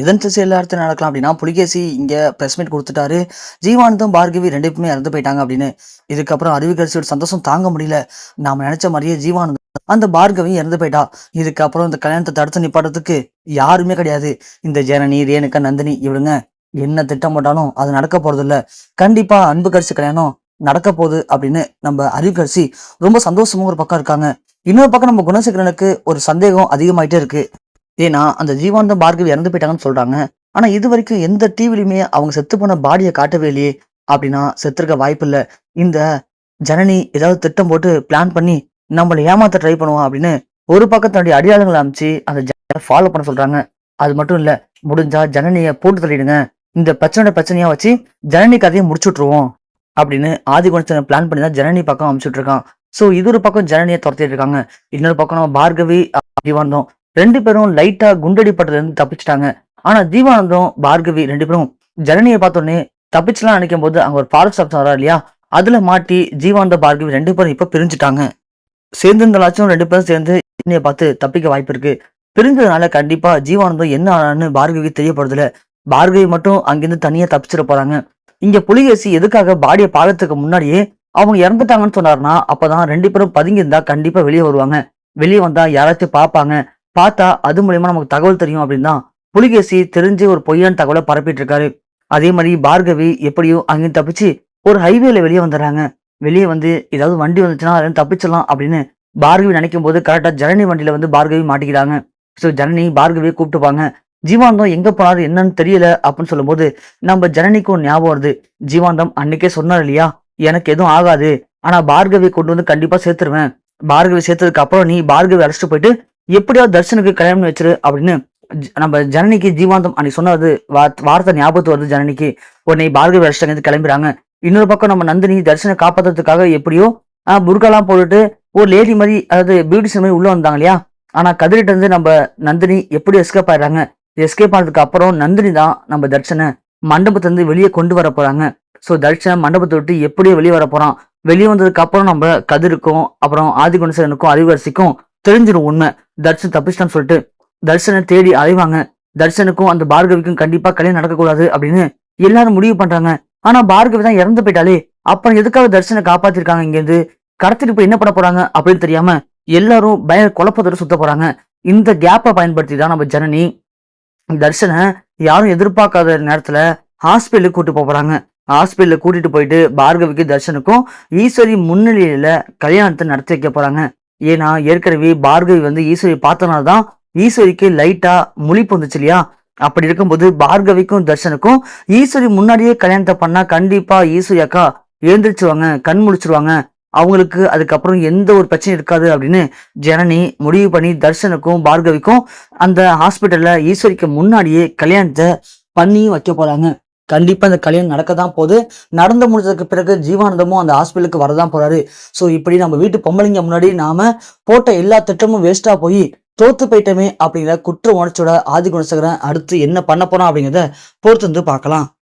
எதன் திசையில் அடுத்து நடக்கலாம் அப்படின்னா புலிகேசி இங்கே ப்ரெஸ் மீட் கொடுத்துட்டாரு. ஜீவானந்தம் பார்கவி ரெண்டு பேருமே இறந்து போயிட்டாங்க அப்படின்னு. இதுக்கப்புறம் அறிவுக்கரசியோட சந்தோஷம் தாங்க முடியல. நாம நினைச்ச மாதிரியே ஜீவானந்தம் அந்த பார்கவி இறந்து போயிட்டா. இதுக்கப்புறம் இந்த கல்யாணத்தை தடுத்து நிப்பாடுறதுக்கு யாருமே கிடையாது. இந்த ஜனனி ரேணுகா நந்தினி இவளுங்க என்ன திட்டம் போட்டாலும் அது நடக்க போறது இல்ல கண்டிப்பா அன்பு கரிசி கல்யாணம் நடக்க போகுது அப்படின்னு நம்ம அறிவுக்கரசி ரொம்ப சந்தோஷமும் ஒரு பக்கம் இருக்காங்க. இன்னொரு பக்கம் நம்ம குணசேகரனுக்கு ஒரு சந்தேகம் அதிகமாயிட்டே இருக்கு. ஏன்னா அந்த ஜீவானந்தம் பார்கவி இறந்து போயிட்டாங்கன்னு சொல்றாங்க. ஆனா இது வரைக்கும் எந்த டிவிலையுமே அவங்க செத்து போன பாடியை காட்டவே இல்லையே அப்படின்னா செத்துருக்க வாய்ப்பு இல்ல இந்த ஜனனி ஏதாவது திட்டம் போட்டு பிளான் பண்ணி நம்மளை ஏமாத்த ட்ரை பண்ணுவோம் அப்படின்னு ஒரு பக்கம் தன்னுடைய அடியாளங்களை அமைச்சு அந்த ஃபாலோ பண்ண சொல்றாங்க. அது மட்டும் இல்ல முடிஞ்சா ஜனனியை போட்டு தள்ளிடுங்க. இந்த பிரச்சனையோட பிரச்சனையா வச்சு ஜனனி கதையை முடிச்சு விட்டுருவோம் அப்படின்னு ஆதி குணத்தனை பிளான் பண்ணி தான் ஜனனி பக்கம் அமைச்சுட்டு இருக்கான் சோ இது ஒரு பக்கம் ஜனனியை துரத்திட்டு இருக்காங்க. இன்னொரு பக்கம் நம்ம பார்கவி ஜீவானந்தம் ரெண்டு பேரும் லைட்டா குண்டடிப்பட்டதுல இருந்து தப்பிச்சிட்டாங்க. ஆனா ஜீவானந்தம் பார்கவி ரெண்டு பேரும் ஜனனியை பார்த்தோன்னே தப்பிச்சுலாம் நினைக்கும் போது அங்க ஒரு ஃபாரஸ்ட் ஆஃபீஸர் வரா இல்லையா? அதுல மாட்டி ஜீவானந்த பார்கவி ரெண்டு பேரும் இப்ப பிரிஞ்சுட்டாங்க. சேர்ந்திருந்தாச்சும் ரெண்டு பேரும் சேர்ந்து ஜனனியை பார்த்து தப்பிக்க வாய்ப்பு இருக்கு. பிரிஞ்சதுனால கண்டிப்பா ஜீவானந்தம் என்ன ஆனான்னு பார்கவிக்கு தெரியப்படுதுல பார்கவி மட்டும் அங்கிருந்து தனியா தப்பிச்சிட போறாங்க. இங்க புலிகேசி எதுக்காக பாடியை பாக்கிறதுக்கு முன்னாடியே அவங்க இறந்துட்டாங்கன்னு சொன்னாருன்னா அப்பதான் ரெண்டு பேரும் பதுங்கி இருந்தா கண்டிப்பா வெளியே வருவாங்க. வெளியே வந்தா யாராச்சும் பார்ப்பாங்க. பார்த்தா அது மூலயமா நமக்கு தகவல் தெரியும் அப்படின்னா புலிகேசி தெரிஞ்சு ஒரு பொய்யான தகவலை பரப்பிட்டு இருக்காரு அதே மாதிரி பார்கவி எப்படியோ அங்கேயும் தப்பிச்சு ஒரு ஹைவேல வெளியே வந்துடுறாங்க. வெளியே வந்து ஏதாவது வண்டி வந்துச்சுன்னா அதுல தப்பிச்சிடலாம் அப்படின்னு பார்கவி நினைக்கும் போது கரெக்டா ஜனனி வண்டியில வந்து பார்கவி மாட்டிக்கிறாங்க. ஸோ ஜனனி பார்கவியை கூப்பிட்டுப்பாங்க. ஜீவாந்தம் எங்க போனாரு என்னன்னு தெரியல அப்படின்னு சொல்லும்போது நம்ம ஜனனிக்கும் ஞாபகம் வருது. ஜீவாந்தம் அன்னைக்கே சொன்னார் இல்லையா? எனக்கு எதுவும் ஆகாது. ஆனா பார்கவி கொண்டு வந்து கண்டிப்பா சேர்த்துருவேன். பார்கவி சேர்த்ததுக்கு அப்புறம் நீ பார்கவி அழைச்சிட்டு போயிட்டு எப்படியோ தர்ஷனுக்கு கல்யாணம் வச்சிரு அப்படின்னு ஜ- நம்ம ஜனனிக்கு ஜீவாந்தம் அன்னைக்கு சொன்னது வார்த்தை ஞாபகத்து வருது ஜனனிக்கு. உடனே பார்கவி வருஷத்துலேருந்து கிளம்புறாங்க இன்னொரு பக்கம் நம்ம நந்தினி தர்ஷனை காப்பாத்துறதுக்காக எப்படியோ புர்காலாம் போட்டுட்டு ஒரு லேடி மாதிரி அதாவது பியூட்டிஷன் மாதிரி உள்ளே வந்தாங்க இல்லையா? ஆனால் கதிரிட்ட இருந்து நம்ம நந்தினி எப்படி எஸ்கேப் ஆயிடுறாங்க? எஸ்கேப் ஆனதுக்கு அப்புறம் நந்தினி தான் நம்ம தர்ஷனை மண்டபத்திலேருந்து வெளியே கொண்டு வர போகிறாங்க ஸோ தர்ஷனை மண்டபத்தை விட்டு எப்படியோ வெளியே வர போகிறான் வெளியே வந்ததுக்கு அப்புறம் நம்ம கதிருக்கும் அப்புறம் ஆதிகுணசனுக்கும் அறிவரசிக்கும் தெரிஞ்சிடும் உண்மை. தர்ஷன் தப்பிச்சிட்டான்னு சொல்லிட்டு தர்ஷனை தேடி அலைவாங்க. தர்ஷனுக்கும் அந்த பார்கவிக்கும் கண்டிப்பா கல்யாணம் நடக்கக்கூடாது அப்படின்னு எல்லாரும் முடிவு பண்றாங்க. ஆனா பார்கவி தான் இறந்து போயிட்டாலே அப்புறம் எதுக்காக தர்ஷனை காப்பாத்திருக்காங்க இங்க இருந்து கடத்திட்டு போய் என்ன பண்ண போறாங்க அப்படின்னு தெரியாம எல்லாரும் பய குழப்பத்தோட சுத்த போறாங்க. இந்த கேப்பை பயன்படுத்தி தான் நம்ம ஜனனி தர்ஷனை யாரும் எதிர்பார்க்காத நேரத்துல ஹாஸ்பிட்டலுக்கு கூட்டு போறாங்க. ஹாஸ்பிட்டல்ல கூட்டிட்டு போயிட்டு பார்கவிக்கு தர்ஷனுக்கும் ஈஸ்வரி முன்னிலையில கல்யாணத்தை நடத்தி வைக்க போறாங்க. ஏன்னா ஏற்கனவே பார்கவி வந்து ஈஸ்வரி பார்த்தனால தான் ஈஸ்வரிக்கு லைட்டா முழிப்பு வந்துச்சு இல்லையா? அப்படி இருக்கும்போது பார்கவிக்கும் தர்ஷனுக்கும் ஈஸ்வரி முன்னாடியே கல்யாணத்தை பண்ணா கண்டிப்பா ஈஸ்வரி அக்கா எழுந்திரிச்சிருவாங்க கண் முடிச்சிருவாங்க அவங்களுக்கு அதுக்கப்புறம் எந்த ஒரு பிரச்சனையும் இருக்காது அப்படின்னு ஜனனி முடிவு பண்ணி தர்ஷனுக்கும் பார்கவிக்கும் அந்த ஹாஸ்பிட்டல்ல ஈஸ்வரிக்கு முன்னாடியே கல்யாணத்தை பண்ணி வைக்க போறாங்க. கண்டிப்பா இந்த கல்யாணம் நடக்க தான் போகுது. நடந்து முடிஞ்சதுக்கு பிறகு ஜீவானந்தமும் அந்த ஹாஸ்பிட்டலுக்கு வரதான் போறாரு. ஸோ இப்படி நம்ம வீட்டு பொம்பளைங்க முன்னாடி நாம போட்ட எல்லா திட்டமும் வேஸ்டா போய் தோத்து போயிட்டோமே அப்படிங்கிற குற்ற உணர்ச்சியோட ஆதி குணசகரன் அடுத்து என்ன பண்ண போறோம் அப்படிங்கிறத பொறுத்து வந்து பார்க்கலாம்.